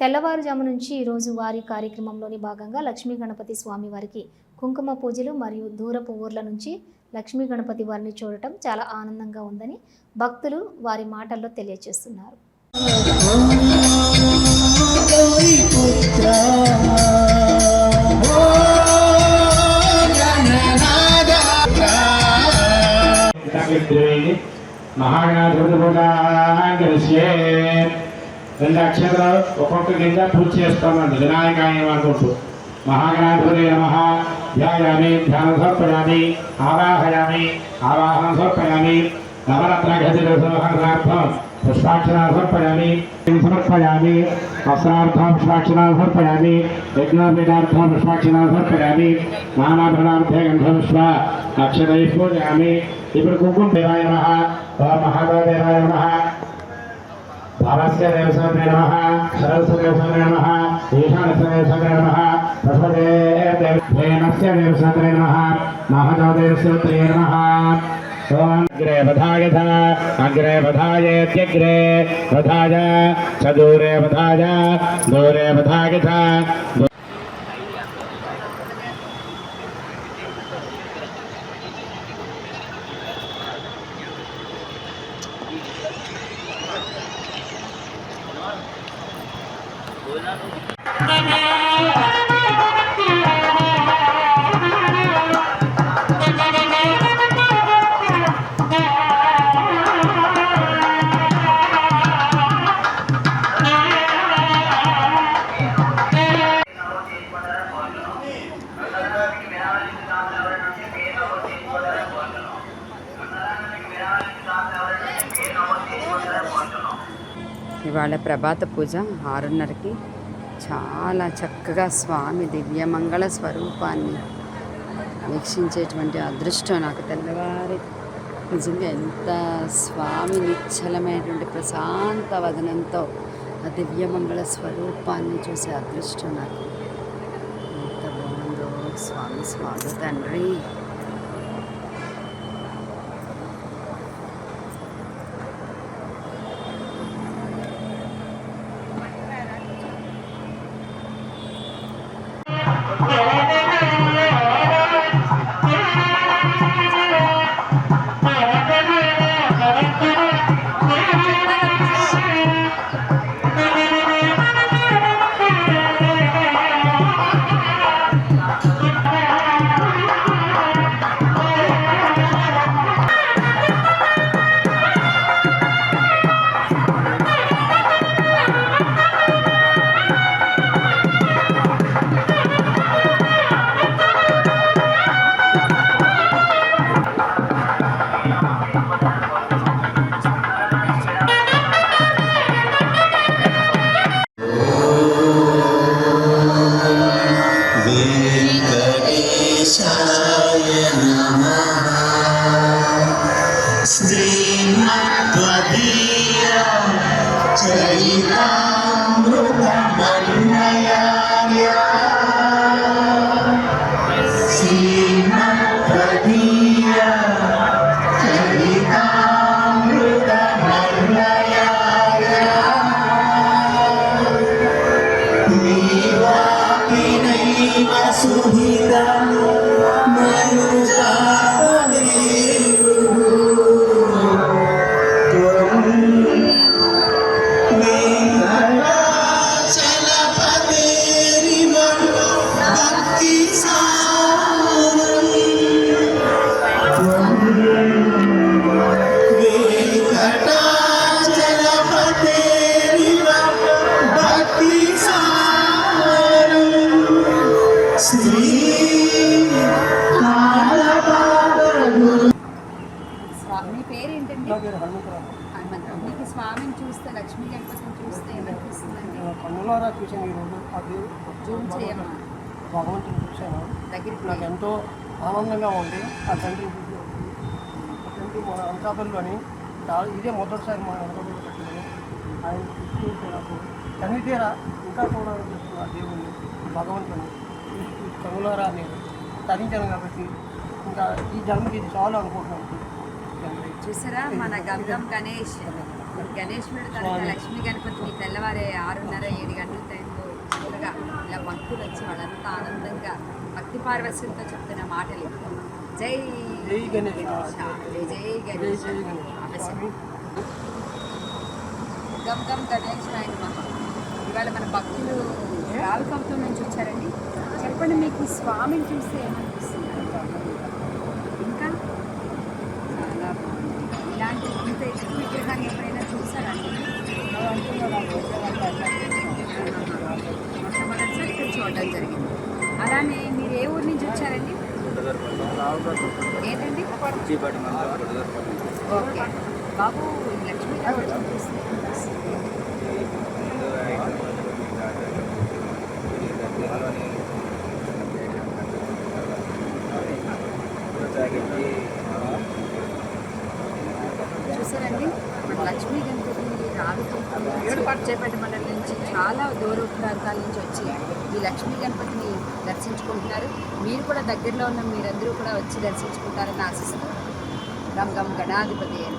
తెల్లవారుజాము నుంచి ఈరోజు వారి కార్యక్రమంలోని భాగంగా లక్ష్మీ గణపతి స్వామి వారికి కుంకుమ పూజలు మరియు దూరపు ఊర్ల నుంచి లక్ష్మీ గణపతి వారిని చూడటం చాలా ఆనందంగా ఉందని భక్తులు వారి మాటల్లో తెలియజేస్తున్నారు మహాగణాధిపతిపూజాంగరిష్యే రెండు అక్షరాలు ఒక్కొక్క గింజ పూజ చేస్తామండి. వినాయకాయ అనుకుంటూ. మహాగణాధిపతి నమ. ధ్యాయామి ధ్యాన సమర్పయామి ఆవాహయామి ఆవాహన సమర్పయామి నవరత్న గజార్థం పుష్పాక్షర సమర్పయామి సమర్పయామి వస్త్రార్థం పుష్పాక్షరా సమర్పయామి యజ్ఞార్థం పుష్పాక్షరా సమర్పయామి నానాభరణార్థే గంధం పుష్ప అక్షరై పూజయామి. ఇప్పుడు కుంకుమ దేవాయ నమ. ఓం మహాదేవాయ నమ. భావస్య దేవసాయ నమ సరస్వ దేవసాయ నమ ఈశానస్య దేవసాయ నమ ప్రసదే దేవనస్య దేవసాయ నమ మహదేవస్య నమ అగ్రే వధాయథ అగ్రే వధాయేత్యగ్రే వధాయ చ దూరే వధాయ దూరే వధాయథ ఇవాళ ప్రభాత పూజ ఆరున్నరకి. చాలా చక్కగా స్వామి దివ్యమంగళ స్వరూపాన్ని వీక్షించేటువంటి అదృష్టం నాకు తెల్లవారి. నిజంగా ఎంత స్వామి నిశ్చలమైనటువంటి ప్రశాంత వదనంతో ఆ దివ్యమంగళ స్వరూపాన్ని చూసే అదృష్టం నాకు. ఎంత బాగుందో స్వామి స్వామి తండ్రి. 나 స్వామిని చూస్తే లక్ష్మీ గణపతిని చూస్తే ఏమనిపిస్తుందండి? కన్నులారా చూశాను ఈరోజు. అది జూమ్ చేయమ్మా భగవంతుని చూశాను. దగ్గరికి నాకు ఎంతో ఆనందంగా ఉంది. ఆ తండ్రి తండ్రి మన అనకాపల్లిలోని ఇదే మొదటిసారి మన అనకాపల్లి పెట్టింది. ఆయన చూసి నాకు కన్ను తీరా ఇంకా చూడాలనిపిస్తుంది ఆ దేవుణ్ణి భగవంతుని కన్నులారా నేను తరించాను కాబట్టి ఇంకా ఈ జన్మకి ఇది చాలు అనుకుంటున్నాను. చూసారా మన గంగం గణేష్? గణేశుడు కనుక లక్ష్మీ గణపతిని తెల్లవారే ఆరున్నర ఏడు గంటలు భక్తులు వచ్చి వాళ్ళంతా ఆనందంగా భక్తి పారవస్యంతో చెప్తున్న మాటలు. జై జై గణేష్. జై గణేష్. Gum gum Ganesh. మహా ఇవాళ మన భక్తులు రావికంతో నుంచి వచ్చారండి. చెప్పండి మీకు స్వామిని చూస్తే ఏమనిపిస్తుంది? ఏంటండి? ఓకే. బాబు లక్ష్మీ గణపతిని చూస్తే ఏమనిపిస్తుంది? చూసారండి? లక్ష్మీ గణపతి చేపట్టి నుంచి చాలా దూర ప్రాంతాల నుంచి వచ్చి ఈ లక్ష్మీ గణపతిని దర్శించుకుంటున్నారు. మీరు కూడా దగ్గరలో ఉన్న మీరందరూ కూడా వచ్చి దర్శించుకుంటారని ఆశిస్తూ గమ్ గమ్ గణాధిపతి అని